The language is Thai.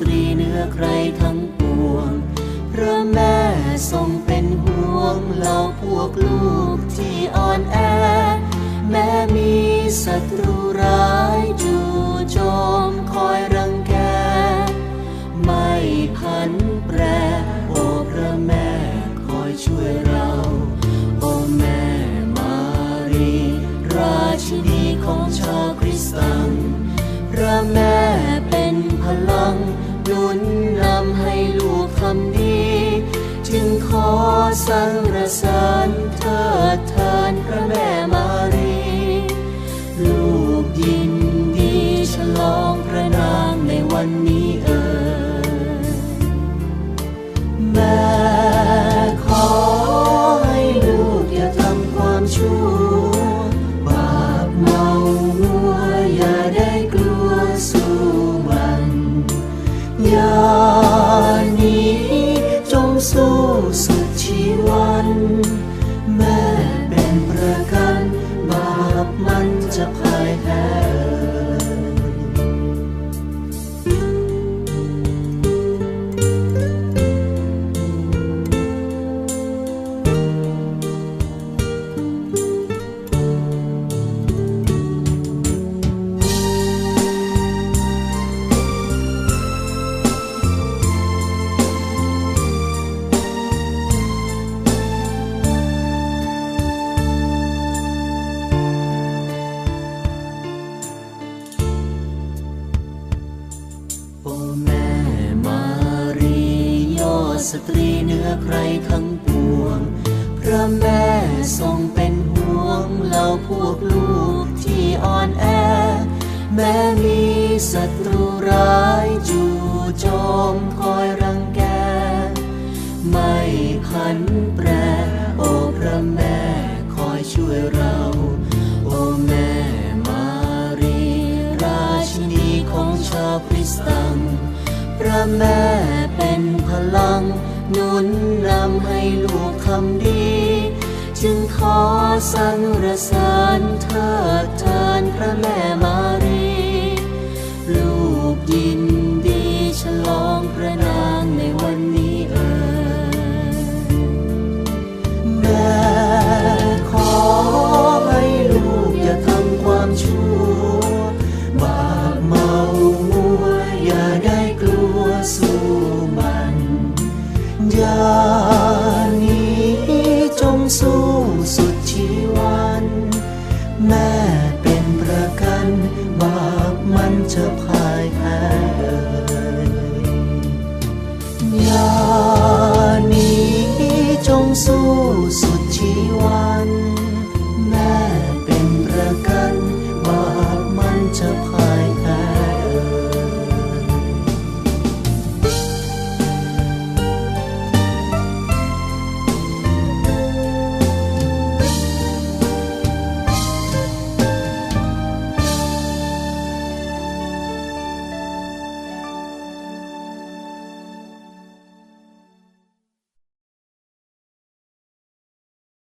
ตรีเหนือใครทั้งปวง พระแม่ทรงเป็นห่วงเราพวกลูกที่อ่อนแอ แม่มีศัตรูร้ายจู่โจมคอยรังแก ไม่พันแปร โอพระแม่คอยช่วยเรา โอแม่มารี ราชินีของชาวคริสตังพระแม่เป็นพลัง หนุนนำให้ลูกทำดี จึงขอสรรเสริญเธ แม่เป็นประกันบาปมันจะพ่ายแพ้ สตรีเหนือใครทั้งปวง พระแม่ทรงเป็นห่วงเราพวกลูกที่อ่อนแอ แม้มีศัตรูร้ายจู่โจมคอยรังแก ไม่พันแปร โอ้พระแม่คอยช่วยเรา โอ้แม่มารี ราชินีของชาวคริสตัง ระแม่เป็นพลังหนุนนำให้ลูกทำดี จึงขอสรรเสริญเทิดเทินพระแม่มา อย่านี้จงสู้สุดชีวัน แม่เป็นประกันบาปมันจะพ่ายแพ้เอ่ยอย่านี้จงสู้สุดชีวัน